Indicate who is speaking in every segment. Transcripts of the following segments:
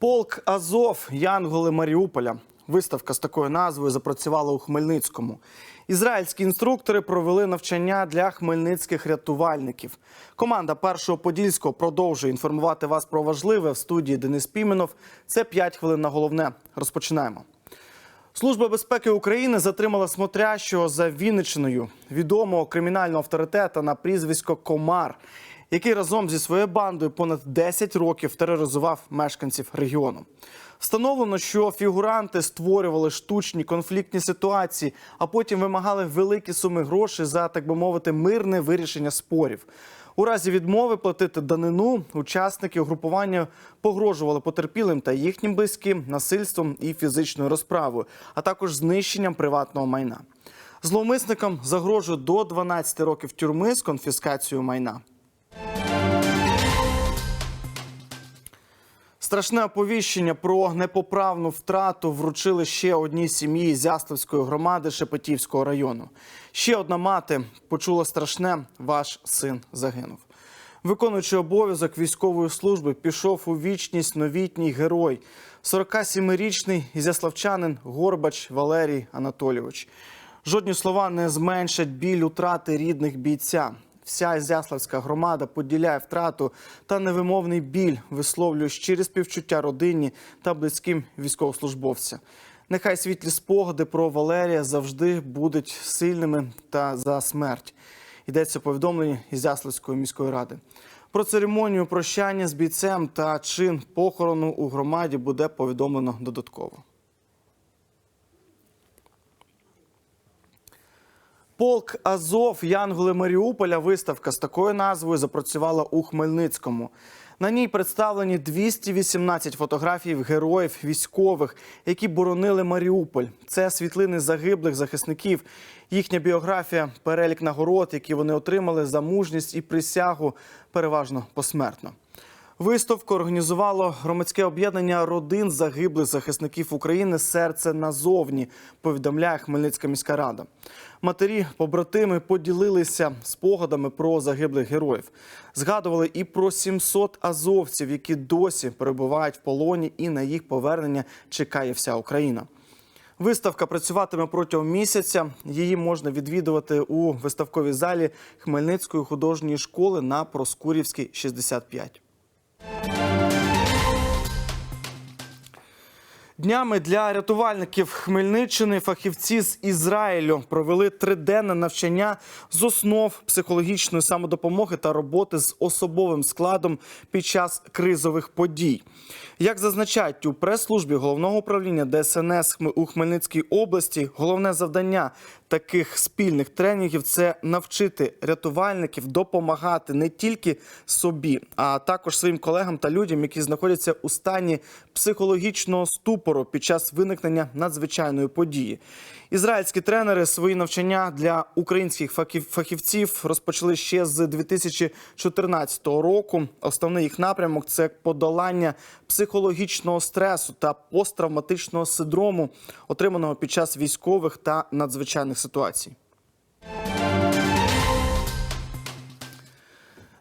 Speaker 1: Полк Азов Янголи Маріуполя. Виставка з такою назвою запрацювала у Хмельницькому. Ізраїльські інструктори провели навчання для хмельницьких рятувальників. Команда першого подільського продовжує інформувати вас про важливе в студії Денис Піменов. Це 5 хвилин на головне. Розпочинаємо. Служба безпеки України затримала смотрящого за Вінничиною відомого кримінального авторитета на прізвисько Комар, який разом зі своєю бандою понад 10 років тероризував мешканців регіону. Встановлено, що фігуранти створювали штучні конфліктні ситуації, а потім вимагали великі суми грошей за так би мовити мирне вирішення спорів. У разі відмови платити данину учасники угрупування погрожували потерпілим та їхнім близьким насильством і фізичною розправою, а також знищенням приватного майна. Зловмисникам загрожує до 12 років тюрми з конфіскацією майна. Страшне оповіщення про непоправну втрату вручили ще одній сім'ї Зяславської громади Шепетівського району. Ще одна мати почула страшне: ваш син загинув. Виконуючи обов'язок військової служби, пішов у вічність новітній герой, 47-річний ізяславчанин Горбач Валерій Анатолійович. Жодні слова не зменшать біль утрати рідних бійця. Вся Ізяславська громада поділяє втрату та невимовний біль, висловлює щирі співчуття родині та близьким військовослужбовця. Нехай світлі спогади про Валерія завжди будуть сильними та за смерть. Йдеться повідомлення Ізяславської міської ради. Про церемонію прощання з бійцем та чин похорону у громаді буде повідомлено додатково. Полк Азов Янголи Маріуполя виставка з такою назвою запрацювала у Хмельницькому. На ній представлені 218 фотографій героїв військових, які боронили Маріуполь. Це світлини загиблих захисників, їхня біографія, перелік нагород, які вони отримали за мужність і присягу, переважно посмертно. Виставку організувало громадське об'єднання родин загиблих захисників України Серце назовні. Повідомляє Хмельницька міська рада. Матері побратими поділилися спогадами про загиблих героїв. Згадували і про 700 азовців, які досі перебувають в полоні, і на їх повернення чекає вся Україна. Виставка працюватиме протягом місяця. Її можна відвідувати у виставковій залі Хмельницької художньої школи на Проскурівській 65. Днями для рятувальників Хмельниччини фахівці з Ізраїлю провели триденне навчання з основ психологічної самодопомоги та роботи з особовим складом під час кризових подій. Як зазначають у прес-службі головного управління ДСНС у Хмельницькій області, головне завдання таких спільних тренінгів це навчити рятувальників допомагати не тільки собі, а також своїм колегам та людям, які знаходяться у стані психологічного ступору під час виникнення надзвичайної події. Ізраїльські тренери свої навчання для українських фахів- фахівців розпочали ще з 2014 року. Основний їх напрямок це подолання психологічного стресу та посттравматичного синдрому, отриманого під час військових та надзвичайних ситуацій.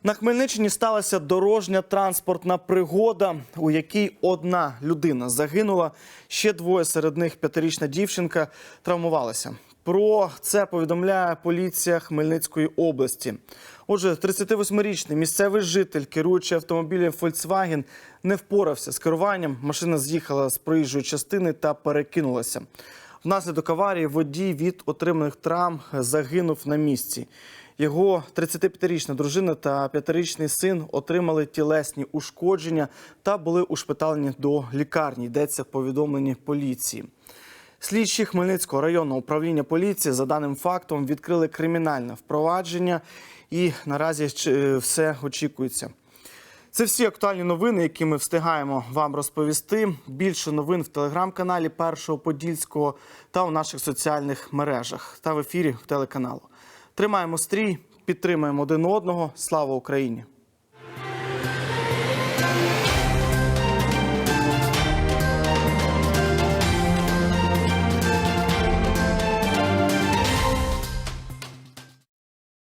Speaker 1: На Хмельниччині сталася дорожня транспортна пригода, у якій одна людина загинула. Ще двоє серед них п'ятирічна дівчинка травмувалася. Про це повідомляє поліція Хмельницької області. Отже, 38-річний місцевий житель, керуючи автомобілем Volkswagen, не впорався з керуванням. Машина з'їхала з проїжджої частини та перекинулася. Внаслідок аварії водій від отриманих травм загинув на місці. Його 35-річна дружина та 5-річний син отримали тілесні ушкодження та були ушпиталені до лікарні. Йдеться в повідомленні поліції. Слідчі Хмельницького районного управління поліції за даним фактом відкрили кримінальне впровадження і наразі е, все очікується. Це всі актуальні новини, які ми встигаємо вам розповісти. Більше новин в телеграм-каналі Першого Подільського та у наших соціальних мережах та в ефірі телеканалу. Тримаємо стрій, підтримуємо один одного. Слава Україні!